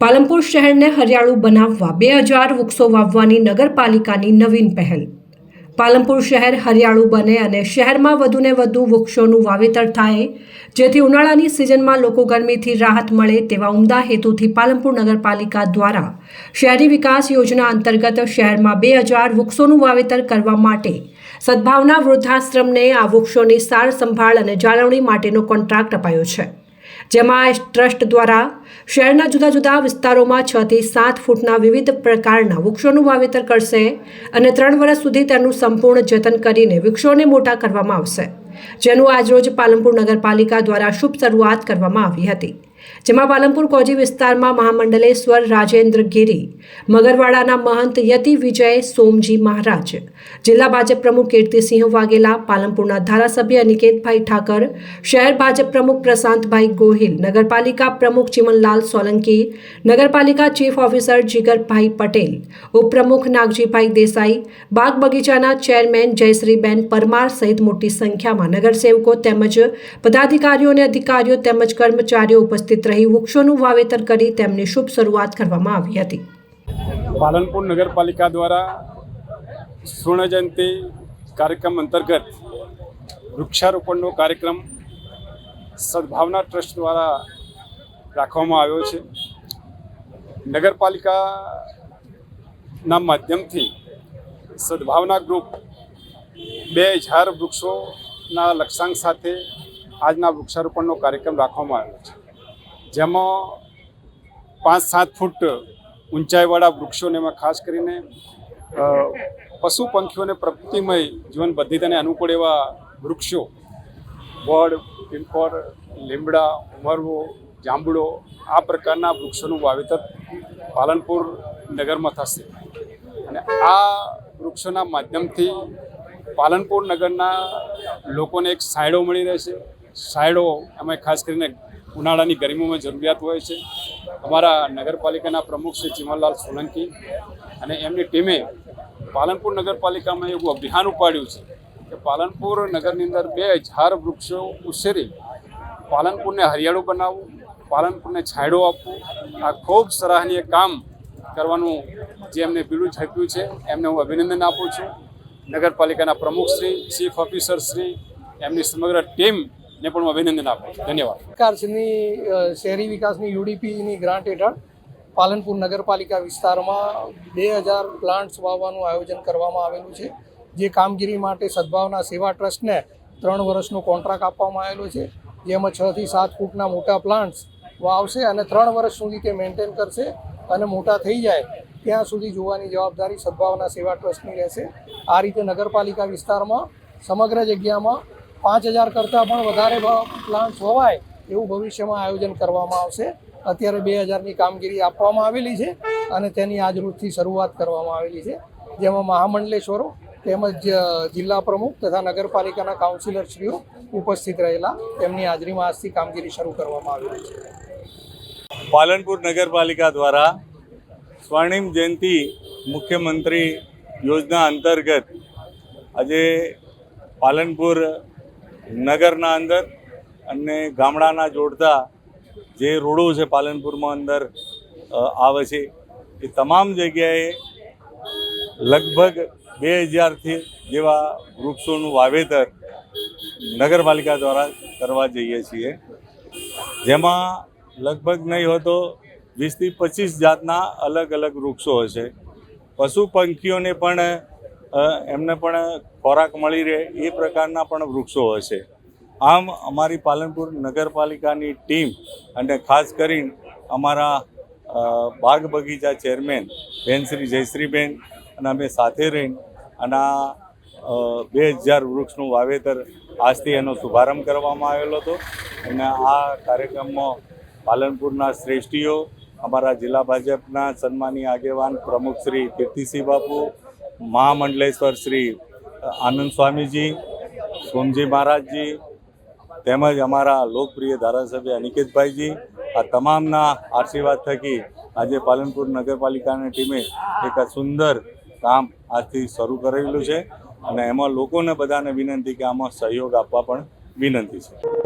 પાલનપુર શહેરને હરિયાળું બનાવવા બે હજાર વૃક્ષો વાવવાની નગરપાલિકાની નવીન પહેલ. પાલનપુર શહેર હરિયાળું બને અને શહેરમાં વધુને વધુ વૃક્ષોનું વાવેતર થાય, જેથી ઉનાળાની સિઝનમાં લોકો ગરમીથી રાહત મળે તેવા ઉમદા હેતુથી પાલનપુર નગરપાલિકા દ્વારા શહેરી વિકાસ યોજના અંતર્ગત શહેરમાં બે હજાર વૃક્ષોનું વાવેતર કરવા માટે સદભાવના વૃદ્ધાશ્રમને આ વૃક્ષોની સાર સંભાળ અને જાળવણી માટેનો કોન્ટ્રાક્ટ અપાયો છે. જેમાં ટ્રસ્ટ દ્વારા શહેરના જુદા જુદા વિસ્તારોમાં છ થી સાત ફૂટના વિવિધ પ્રકારના વૃક્ષોનું વાવેતર કરશે અને ત્રણ વર્ષ સુધી તેનું સંપૂર્ણ જતન કરીને વૃક્ષોને મોટા કરવામાં આવશે. જેનું આજરોજ પાલનપુર નગરપાલિકા દ્વારા શુભ શરૂઆત કરવામાં આવી હતી. જેમાં પાલનપુર કોજી વિસ્તારમાં મહામંડલેશ્વર રાજેન્દ્ર ગીરી, મગરવાડાના મહંત યતિ વિજય, સોમજી મહારાજ, જિલ્લા ભાજપ પ્રમુખ કીર્તિસિંહ વાઘેલા, પાલનપુરના ધારાસભ્ય અનિકેતભાઈ ઠાકર, શહેર ભાજપ પ્રમુખ પ્રશાંતભાઈ ગોહિલ, નગરપાલિકા પ્રમુખ ચિમનલાલ સોલંકી, નગરપાલિકા ચીફ ઓફિસર જીગરભાઈ પટેલ, ઉપપ્રમુખ નાગજીભાઈ દેસાઈ, બાગ બગીચાના ચેરમેન જયશ્રીબેન પરમાર સહિત મોટી સંખ્યામાં નગરસેવકો તેમજ પદાધિકારીઓ અને અધિકારીઓ તેમજ કર્મચારીઓ ઉપસ્થિત રહી વૃક્ષોનું વાવેતર કરી તેમની શુભ શરૂઆત કરવામાં આવી હતી. પાલનપુર નગરપાલિકા દ્વારા સુવર્ણ જયંતિ કાર્યક્રમ અંતર્ગત વૃક્ષારોપણનો કાર્યક્રમ સદભાવના ટ્રસ્ટ દ્વારા રાખવામાં આવ્યો છે. નગરપાલિકાના માધ્યમથી સદભાવના ગ્રુપ બે હજાર વૃક્ષોના લક્ષ્યાંક સાથે આજના વૃક્ષારોપણનો કાર્યક્રમ રાખવામાં આવ્યો છે. જેમાં પાંચ સાત ફૂટ ઊંચાઈવાળા વૃક્ષોને એમાં ખાસ કરીને પશુ પંખીઓને પ્રકૃતિમય જીવન પદ્ધતિને અનુકૂળ એવા વૃક્ષો, વડ પિંપળ લીમડા, ઉમરવો, જાંબુડો, આ પ્રકારના વૃક્ષોનું વાવેતર પાલનપુર નગરમાં થશે. અને આ વૃક્ષોના માધ્યમથી પાલનપુર નગરના લોકોને એક સાયડો મળી રહેશે. સાયડો એમાં ખાસ કરીને ઉનાળાની ગરમીમાં જરૂરિયાત હોય છે. અમારા નગરપાલિકાના પ્રમુખ શ્રી ચિમનલાલ સોલંકી અને એમની ટીમે પાલનપુર નગરપાલિકામાં એવું અભિયાન ઉપાડ્યું છે કે પાલનપુર નગરની અંદર બે હજાર વૃક્ષો ઉછેરી પાલનપુરને હરિયાળું બનાવવું, પાલનપુરને છાંયડો આપવું. આ ખૂબ સરાહનીય કામ કરવાનું જે એમને બીડું ઝડપ્યું છે, એમને હું અભિનંદન આપું છું. નગરપાલિકાના પ્રમુખશ્રી ચીફ ઓફિસરશ્રી એમની સમગ્ર ટીમને પણ અભિનંદન આપું ધન્યવાદ. સરકારની શહેરી વિકાસની યુડીપીની ગ્રાન્ટ હેઠળ પાલનપુર નગરપાલિકા વિસ્તારમાં બે હજાર પ્લાન્ટ્સ વાવવાનું આયોજન કરવામાં આવેલું છે, જે કામગીરી માટે સદભાવના સેવા ટ્રસ્ટને ત્રણ વર્ષનો કોન્ટ્રાક્ટ આપવામાં આવેલો છે, જેમાં છ થી સાત ફૂટના મોટા પ્લાન્ટ્સ વાવશે અને ત્રણ વર્ષ સુધી તે મેન્ટેન કરશે અને મોટા થઈ જાય ત્યાં સુધી જોવાની જવાબદારી સદભાવના સેવા ટ્રસ્ટની રહેશે. આ રીતે નગરપાલિકા વિસ્તારમાં સમગ્ર જગ્યામાં પાંચ હજાર કરતાં પણ વધારે પ્લાન્ટ્સ હોવાય એવું ભવિષ્યમાં આયોજન કરવામાં આવશે. અત્યારે બે હજારની કામગીરી આપવામાં આવેલી છે અને તેની આજરોજથી શરૂઆત કરવામાં આવેલી છે. જેમાં મહામંડલેશ્વરો તેમજ જિલ્લા પ્રમુખ તથા નગરપાલિકાના કાઉન્સિલરશ્રીઓ ઉપસ્થિત રહેલા. તેમની હાજરીમાં આજથી કામગીરી શરૂ કરવામાં આવેલી છે. પાલનપુર નગરપાલિકા દ્વારા સ્વર્ણિમ જયંતિ મુખ્યમંત્રી યોજના અંતર્ગત આજે પાલનપુર નગરના અંદર અને ગામડાના જોડતા જે રોડો છે પાલનપુરમાં અંદર આવે છે, એ તમામ જગ્યાએ લગભગ બે હજારથી જેવા વૃક્ષોનું વાવેતર નગરપાલિકા દ્વારા કરવા જઈએ છીએ. જેમાં લગભગ નહીં હોતો વીસથી પચીસ જાતના અલગ અલગ વૃક્ષો હશે. પશુ પંખીઓને પણ એમને પણ ખોરાક મળી રહે એ પ્રકારના પણ વૃક્ષો હશે આમ અમારી પાલનપુર નગરપાલિકાની ટીમ અને ખાસ કરીને અમારા બાગ બગીચા ચેરમેન બેન શ્રી જયશ્રીબેન અને અમે સાથે રહીને અને આ બે હજાર વૃક્ષનું વાવેતર આજથી એનો શુભારંભ કરવામાં આવેલો હતો. અને આ કાર્યક્રમમાં પાલનપુરના શ્રેષ્ઠીઓ, અમારા જિલ્લા ભાજપના સન્માની આગેવાન પ્રમુખ શ્રી કીર્તિસિંહ બાપુ મહામંડલેશ્વર શ્રી આનંદ સ્વામીજી, સોમજી મહારાજજી, તેમજ અમારા લોકપ્રિય ધારાસભ્ય અનિકેતભાઈજી, આ તમામના આશીર્વાદ થકી આજે પાલનપુર નગરપાલિકાની ટીમે એક સુંદર કામ આજથી શરૂ કરેલું છે અને એમાં લોકોને બધાને વિનંતી કે આમાં સહયોગ આપવા પણ વિનંતી છે.